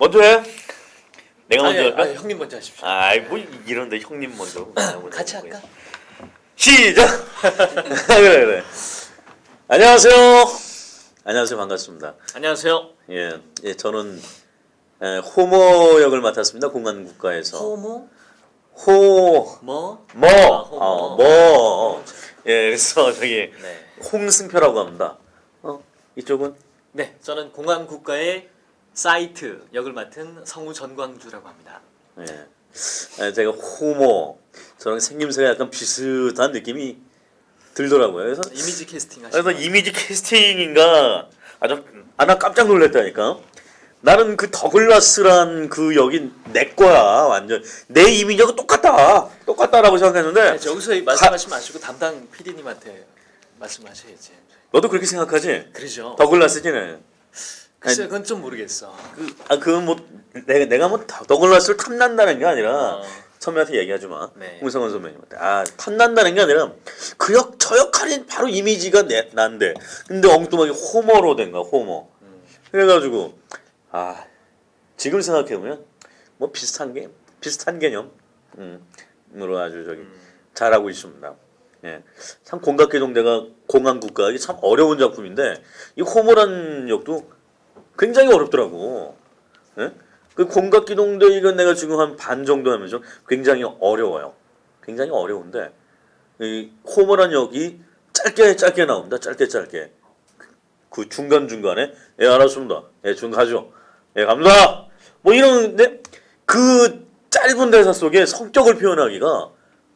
먼저 해. 내가 먼저 할까? 아니, 형님 먼저 하십시오. 아이 뭐 이런데 형님 먼저. 같이 할까? 시작. 그래 그래. 안녕하세요. 안녕하세요 반갑습니다. 안녕하세요. 예, 예 저는 에, 호모 역을 맡았습니다 공간 국가에서 호모 호 뭐? 뭐, 아, 호모. 어, 뭐, 예, 그래서 저기 네. 홍승표라고 합니다. 어, 이쪽은 네, 저는 공항 국가의 사이트 역을 맡은 성우 전광주라고 합니다. 예, 예, 제가 호모 저랑 생김새가 약간 비슷한 느낌이 들더라고요. 그래서 이미지 캐스팅 하시고 그래서 이미지 캐스팅인가 아주 아나 깜짝 놀랐다니까. 나는 그 더글라스란 그 여기 내 거야 완전 내 이미지하고 똑같다 똑같다라고 생각했는데 네, 여기서 이 말씀하지 마시고 담당 PD님한테 말씀하셔야지. 너도 그렇게 생각하지? 그러죠. 더글라스지네. 글쎄 그건 좀 모르겠어. 그, 아, 그건 뭐, 내가, 내가 뭐, 더- 더글라스를 탐난다는 게 아니라, 어, 선배한테 얘기하지 마. 네. 홍성원 선배님한테. 아, 탐난다는 게 아니라, 그 역, 저 역할이 바로 이미지가 내, 난데. 근데 엉뚱하게 호머로 된 거야, 호머. 음. 그래가지고, 아, 지금 생각해 보면, 뭐 비슷한 게, 비슷한 개념. 음, 으로 아주 저기, 음. 잘하고 있습니다. 예. 참 공각계동대가 공항 국가 이게 참 어려운 작품인데 이 호모란 역도 굉장히 어렵더라고. 예? 그 공각기동대 이건 내가 지금 한 반 정도 하면서 굉장히 어려워요. 굉장히 어려운데 이 호모란 역이 짧게 짧게 나옵니다. 짧게 짧게 그 중간 중간에 예 알았습니다. 예 지금 가죠. 예 갑니다. 뭐 이러는데 그 짧은 대사 속에 성격을 표현하기가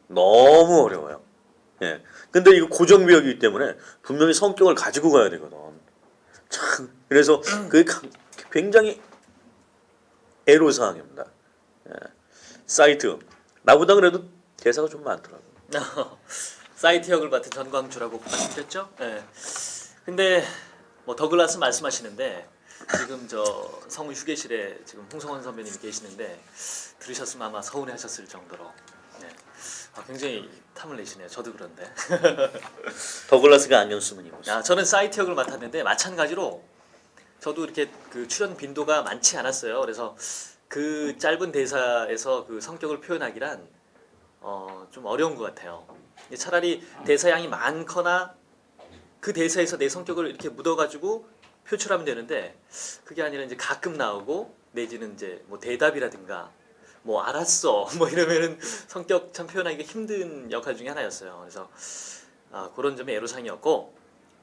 너무 어려워요. 예. 근데 이거 고정비역이기 때문에 분명히 성격을 가지고 가야 되거든. 참 그래서 그게 가- 굉장히 애로사항입니다. 예. 사이트 나보다 그래도 대사가 좀 많더라고. 사이트 역을 맡은 전광주라고 말씀드렸죠. 네. 근데 뭐 더글라스 말씀하시는데 지금 저 성우 휴게실에 지금 홍성원 선배님이 계시는데 들으셨으면 아마 서운해하셨을 정도로 네. 아, 굉장히 탐을 내시네요. 저도 그런데. 더글라스가 안경 쓰면 입었어. 아, 저는 사이트 역을 맡았는데 마찬가지로 저도 이렇게 그 출연 빈도가 많지 않았어요. 그래서 그 짧은 대사에서 그 성격을 표현하기란 어, 좀 어려운 것 같아요. 차라리 대사량이 많거나 그 대사에서 내 성격을 이렇게 묻어가지고 표출하면 되는데 그게 아니라 이제 가끔 나오고 내지는 이제 뭐 대답이라든가 뭐 알았어 뭐 이러면은 성격 참 표현하기가 힘든 역할 중에 하나였어요. 그래서 아, 그런 점이 애로사항이었고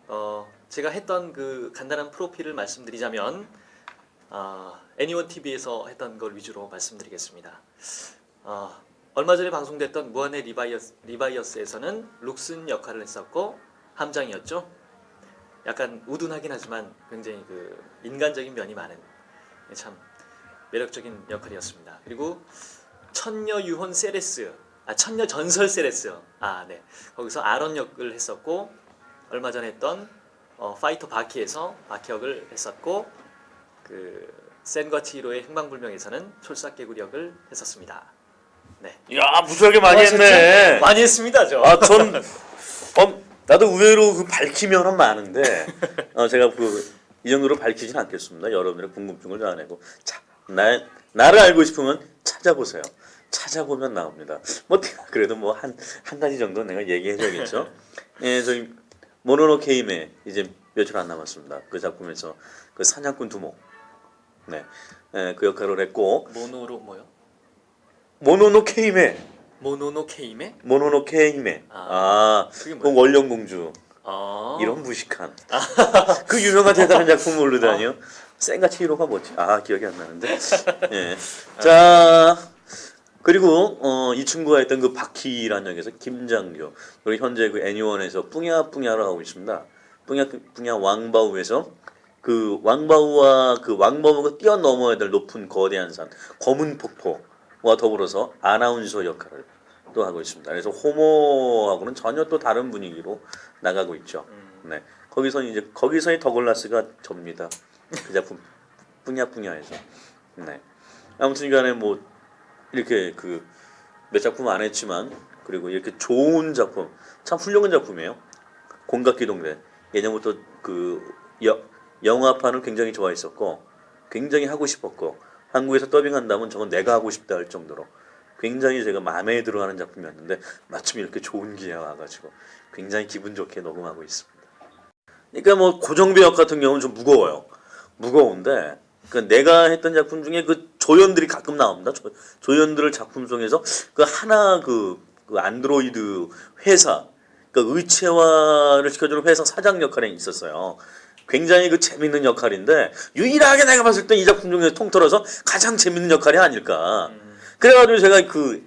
어, 제가 했던 그 간단한 프로필을 말씀드리자면 아, 애니원 TV에서 했던 걸 위주로 말씀드리겠습니다. 아, 얼마 전에 방송됐던 무한의 리바이어스, 리바이어스에서는 룩슨 역할을 했었고 함장이었죠. 약간 우둔하긴 하지만 굉장히 그 인간적인 면이 많은 참 매력적인 역할이었습니다. 그리고 천녀 유혼 세레스, 아 천녀 전설 세레스, 아 네, 거기서 아론 역을 했었고 얼마 전에 했던 어, 파이터 바키에서 바키 역을 했었고 그 센과 치히로의 행방불명에서는 촐싹개구리 역을 했었습니다. 네. 야 무지하게 많이 수고하셨죠? 했네. 많이 했습니다, 저. 아, 전 어, 나도 의외로 그 밝히면은 많은데 어, 제가 그 이 정도로 밝히진 않겠습니다. 여러분들의 궁금증을 자아내고 자, 나 나를 알고 싶으면 찾아보세요. 찾아보면 나옵니다. 뭐 그래도 뭐 한 한 가지 정도 내가 얘기해줘야겠죠. 예, 저희 모노노케임에 이제 며칠 안 남았습니다. 그 작품에서 그 사냥꾼 두목, 네, 예, 그 역할을 했고 모노로 뭐요? 모노노케임에 모노노 케이메? 모노노케임에 아, 아, 그게 그 뭐예요? 원령공주. 아. 이런 무식한 그 유명한 대단한 작품 모르다니요 센가치 히로가 뭐지 아 기억이 안 나는데 예. 자 그리고 어, 이 친구가 했던 그 바키라는 역에서 김장교 그리고 현재 그 애니원에서 뿌냐를 하고 있습니다 뿌냐 뿌냐 왕바우에서 그 왕바우와 그 왕바우가 뛰어넘어야 될 높은 거대한 산 검은 폭포와 더불어서 아나운서 역할을 또 하고 있습니다. 그래서 호모하고는 전혀 또 다른 분위기로 나가고 있죠. 음. 네. 거기서 이제 거기서의 더글라스가 접니다. 그 작품 뿌냐뿌냐에서. 네. 아무튼간에 뭐 이렇게 그 몇 작품 안 했지만 그리고 이렇게 좋은 작품 참 훌륭한 작품이에요. 공각기동대 예전부터 그 여, 영화판을 굉장히 좋아했었고 굉장히 하고 싶었고 한국에서 더빙한다면 저건 내가 하고 싶다 할 정도로 굉장히 제가 마음에 들어하는 작품이었는데 마침 이렇게 좋은 기회가 와가지고 굉장히 기분 좋게 녹음하고 있습니다. 그러니까 뭐 고정 배 역 같은 경우는 좀 무거워요. 무거운데 그 내가 했던 작품 중에 그 조연들이 가끔 나옵니다. 조, 조연들을 작품 속에서 그 하나 그, 그 안드로이드 회사 그 의체화를 시켜주는 회사 사장 역할에 있었어요. 굉장히 그 재밌는 역할인데 유일하게 내가 봤을 때 이 작품 중에 통틀어서 가장 재밌는 역할이 아닐까. 그래가지고 제가 그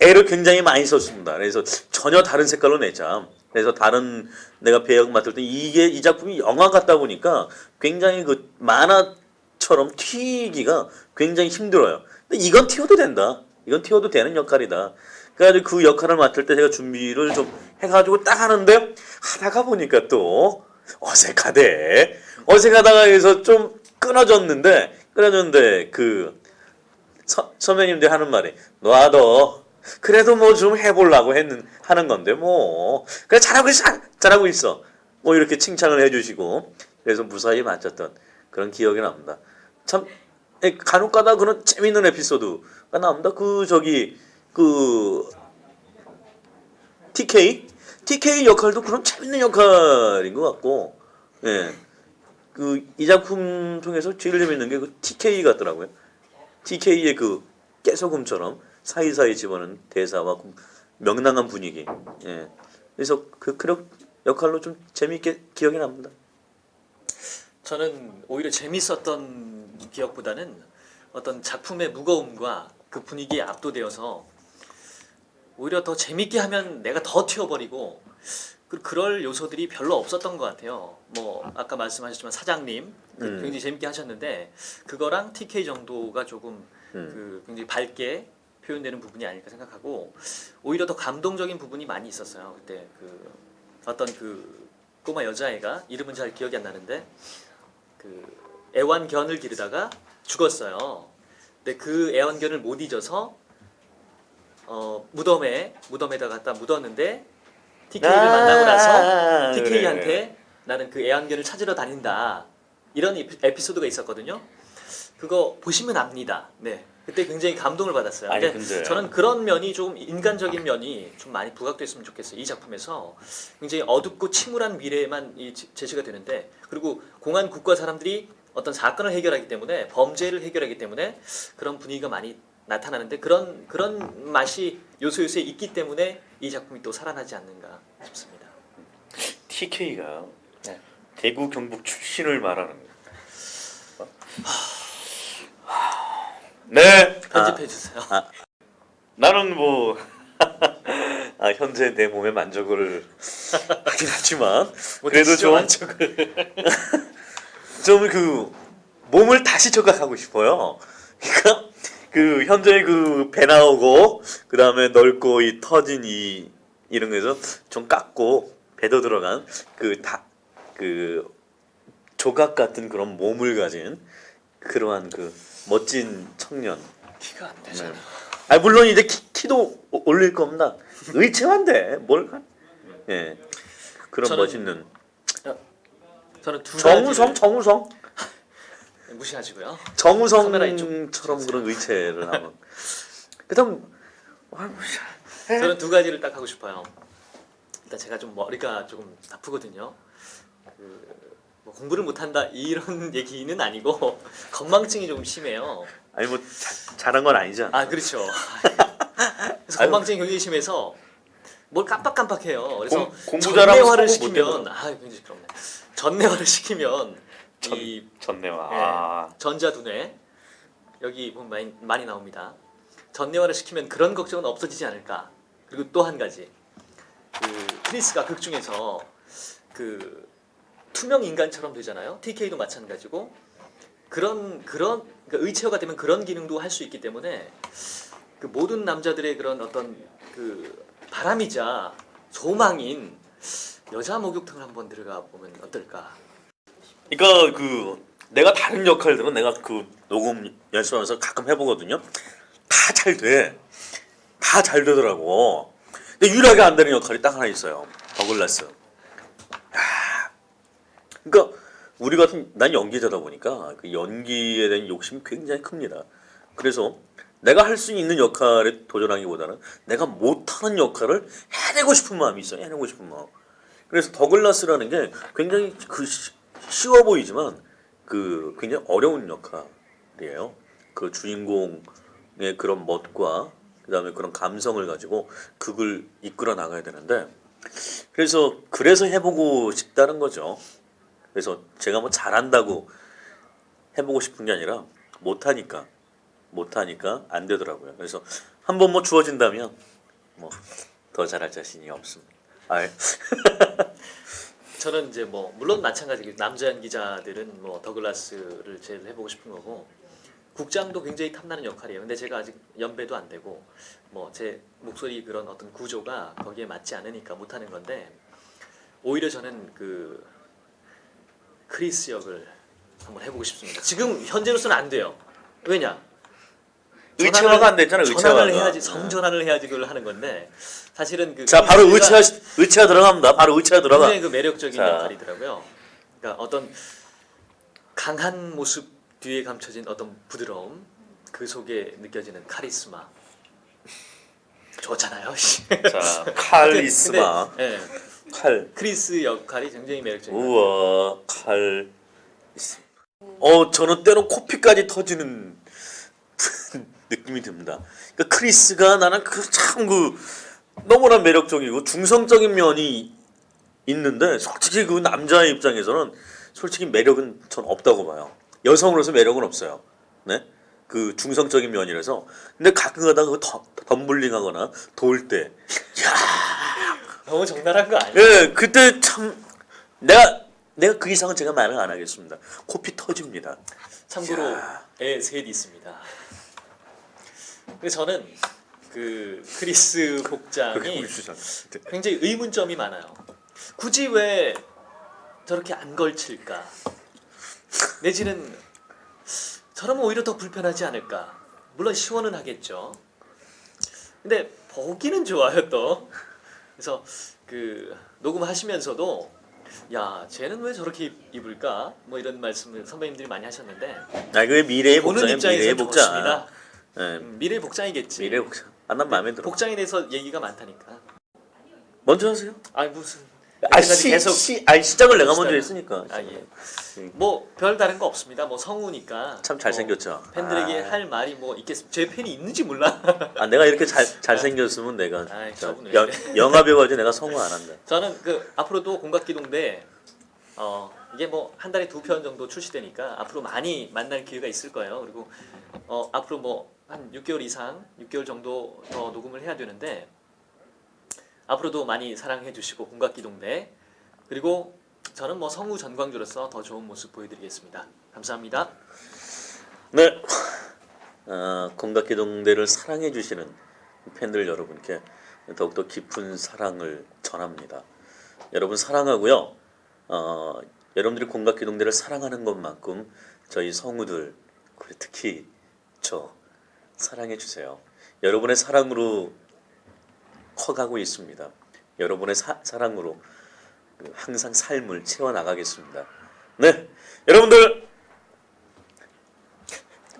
애를 굉장히 많이 썼습니다. 그래서 전혀 다른 색깔로 내자. 그래서 다른 내가 배역 맡을 때 이게 이 작품이 영화 같다 보니까 굉장히 그 만화처럼 튀기가 굉장히 힘들어요. 근데 이건 튀어도 된다. 이건 튀어도 되는 역할이다. 그래가지고 그 역할을 맡을 때 제가 준비를 좀 해가지고 딱 하는데 하다가 보니까 또 어색하대. 어색하다가 해서 좀 끊어졌는데 끊어졌는데 그 서, 선배님들 하는 말이 놔둬. 그래도 뭐 좀 해보려고 했는 하는 건데 뭐 그래 잘하고 있어 잘하고 있어 뭐 이렇게 칭찬을 해주시고 그래서 무사히 맞췄던 그런 기억이 납니다. 참 에, 간혹가다 그런 재밌는 에피소드가 나옵니다. 그 저기 그 TK TK 역할도 그런 재밌는 역할인 것 같고 예. 그 이 작품 통해서 제일 재밌는 게 그 TK 같더라고요. TK의 그 깨소금처럼 사이사이 집어넣은 대사와 그 명랑한 분위기. 예. 그래서 그 그런 역할로 좀 재미있게 기억이 납니다. 저는 오히려 재밌었던 기억보다는 어떤 작품의 무거움과 그 분위기에 압도되어서 오히려 더 재밌게 하면 내가 더 튀어버리고 그- 그럴 요소들이 별로 없었던 것 같아요. 뭐 아까 말씀하셨지만 사장님 그 음. 굉장히 재밌게 하셨는데 그거랑 TK 정도가 조금 음. 그 굉장히 밝게 표현되는 부분이 아닐까 생각하고 오히려 더 감동적인 부분이 많이 있었어요. 그때 그 어떤 그 꼬마 여자애가 이름은 잘 기억이 안 나는데 그 애완견을 기르다가 죽었어요. 근데 그 애완견을 못 잊어서 어 무덤에 무덤에다 갖다 묻었는데 TK를 아, 만나고 나서 아, TK한테 그래. 나는 그 애완견을 찾으러 다닌다 이런 에피- 에피소드가 있었거든요. 그거 보시면 압니다. 네. 그때 굉장히 감동을 받았어요. 아니, 근데 근데- 저는 그런 면이 좀 인간적인 면이 좀 많이 부각됐으면 좋겠어요. 이 작품에서 굉장히 어둡고 침울한 미래에만 이 제- 제시가 되는데 그리고 공안 국가 사람들이 어떤 사건을 해결하기 때문에 범죄를 해결하기 때문에 그런 분위기가 많이 나타나는데 그런 그런 맛이 요소 요소에 있기 때문에 이 작품이 또 살아나지 않는가 싶습니다. TK가 네. 대구 경북 출신을 말하는 네 편집해 주세요. 나는 뭐 아, 현재 내 몸에 만족을 하긴 하지만 그래도 좀 좀그 몸을 다시 조각하고 싶어요. 그러니까 그 현재 그 배 나오고 그 다음에 넓고 이 터진 이 이런 거에서 좀 깎고 배도 들어간 그 다 그 조각 같은 그런 몸을 가진 그러한 그 멋진 청년. 키가 안 되잖아. 아 물론 이제 키, 오- 올릴 겁니다. 의체한데 뭘? 가- 예 그런 저는 멋있는 저는 두 정우성 가지를 정우성 무시하시고요. 정우성처럼 그런 의체를 하면 그다음 저는 두 가지를 딱 하고 싶어요. 일단 제가 좀 머리가 조금 아프거든요. 그 뭐 공부를 못한다 이런 얘기는 아니고 건망증이 조금 심해요. 아니 뭐 자, 잘한 건 아니잖아. 아 그렇죠. 그래서 건망증이 굉장히 심해서 뭘 깜빡깜빡해요. 그래서 공- 공부 잘하면 전내화를 성공 못 시키면 아 굉장히 시끄럽네. 전내화를 시키면 전- 이 전내와 예, 아, 전자두뇌 여기 보면 많이, 많이 나옵니다. 전내화를 시키면 그런 걱정은 없어지지 않을까. 그리고 또 한 가지 그 크리스가 극 중에서 그 투명 인간처럼 되잖아요. TK도 마찬가지고 그런 그런 그러니까 의체화가 되면 그런 기능도 할 수 있기 때문에 그 모든 남자들의 그런 어떤 그 바람이자 소망인 여자 목욕탕을 한번 들어가 보면 어떨까. 그러니까 그 내가 다른 역할들은 내가 그 녹음 연습하면서 가끔 해보거든요. 다 잘 돼. 다 잘 되더라고. 근데 유일하게 안 되는 역할이 딱 하나 있어요. 더글라스. 야, 그러니까 우리 같은 난 연기자다 보니까 그 연기에 대한 욕심이 굉장히 큽니다. 그래서 내가 할 수 있는 역할에 도전하기보다는 내가 못하는 역할을 해내고 싶은 마음이 있어요. 해내고 싶은 마음. 그래서 더글라스라는 게 굉장히 그 시- 쉬워 보이지만 그 굉장히 어려운 역할이에요. 그 주인공의 그런 멋과 그다음에 그런 감성을 가지고 극을 이끌어 나가야 되는데 그래서 그래서 해보고 싶다는 거죠. 그래서 제가 뭐 잘한다고 해보고 싶은 게 아니라 못하니까 못하니까 안 되더라고요. 그래서 한 번 뭐 주어진다면 뭐 더 잘할 자신이 없습니다. 아, 저는 이제 뭐 물론 마찬가지고 남자 연 기자들은 뭐 더글라스를 제일 해보고 싶은 거고 국장도 굉장히 탐나는 역할이에요. 근데 제가 아직 연배도 안 되고 뭐 제 목소리 그런 어떤 구조가 거기에 맞지 않으니까 못하는 건데 오히려 저는 그 크리스 역을 한번 해보고 싶습니다. 지금 현재로서는 안 돼요. 왜냐? 의체화가 안 됐잖아요. 전환을 의체화가. 해야지 성전환을 해야지 그걸 하는 건데 사실은 그 자 바로 의체화 의체화 들어갑니다. 바로 의체화 들어가. 굉장히 그 매력적인 자. 역할이더라고요. 그러니까 어떤 강한 모습 뒤에 감춰진 어떤 부드러움 그 속에 느껴지는 카리스마 좋잖아요. 자 칼리스마 근데, 예, 칼. 크리스 역할이 굉장히 매력적인. 우와 칼. 어 저는 때로 코피까지 터지는 느낌이 듭니다. 그러니까 크리스가 나는 그참그 너무나 매력적이고 중성적인 면이 있는데 솔직히 그 남자의 입장에서는 솔직히 매력은 전 없다고 봐요. 여성으로서 매력은 없어요. 네? 그 중성적인 면이라서 근데 가끔가다 그 덤- 덤블링하거나 돌 때, 너무 정갈한 거 아니에요? 예, 그때 참 내가 내가 그 이상은 제가 말을 안 하겠습니다. 코피 터집니다. 참고로 야. 애셋 있습니다. 그래서 저는 그 크리스 복장이 굉장히 의문점이 많아요. 굳이 왜 저렇게 안 걸칠까? 내지는 저러면 오히려 더 불편하지 않을까? 물론 시원은 하겠죠. 근데 보기는 좋아요 또. 그래서 그 녹음하시면서도 야 쟤는 왜 저렇게 입- 입을까? 뭐 이런 말씀을 선배님들이 많이 하셨는데 아, 그게 미래의 보는 복장이에요. 입장에서 미래의 복장. 좋습니다. 예, 음, 미래의 복장이겠지. 미래의 복장. 아, 난 마음에 들어. 복장에 대해서 얘기가 많다니까. 먼저 하세요. 아니 무슨 아, 시, 계속 시, 아니 시작을 내가 먼저. 했으니까. 아 예. 뭐별 다른 거 없습니다. 뭐 성우니까 참 잘생겼죠. 뭐 팬들에게 아. 할 말이 뭐 있겠습니다. 제 팬이 있는지 몰라. 아, 내가 이렇게 잘 잘생겼으면 내가 아이, 저, 여. 영화 배우지 내가 성우 안 한다. 저는 그 앞으로도 공각기동대 어 이게 뭐 한 달에 두 편 정도 출시되니까 앞으로 많이 만날 기회가 있을 거예요. 그리고 어 앞으로 뭐 한 6개월 이상, 6개월 정도 더 녹음을 해야 되는데 앞으로도 많이 사랑해 주시고 공각기동대 그리고 저는 뭐 성우 전광주로서 더 좋은 모습 보여드리겠습니다. 감사합니다. 네. 어, 공각기동대를 사랑해 주시는 팬들 여러분께 더욱더 깊은 사랑을 전합니다. 여러분 사랑하고요. 어, 여러분들이 공각기동대를 사랑하는 것만큼 저희 성우들 특히 저 사랑해 주세요. 여러분의 사랑으로 커가고 있습니다. 여러분의 사, 사랑으로 그 항상 삶을 채워 나가겠습니다. 네, 여러분들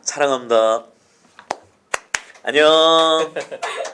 사랑합니다. 안녕.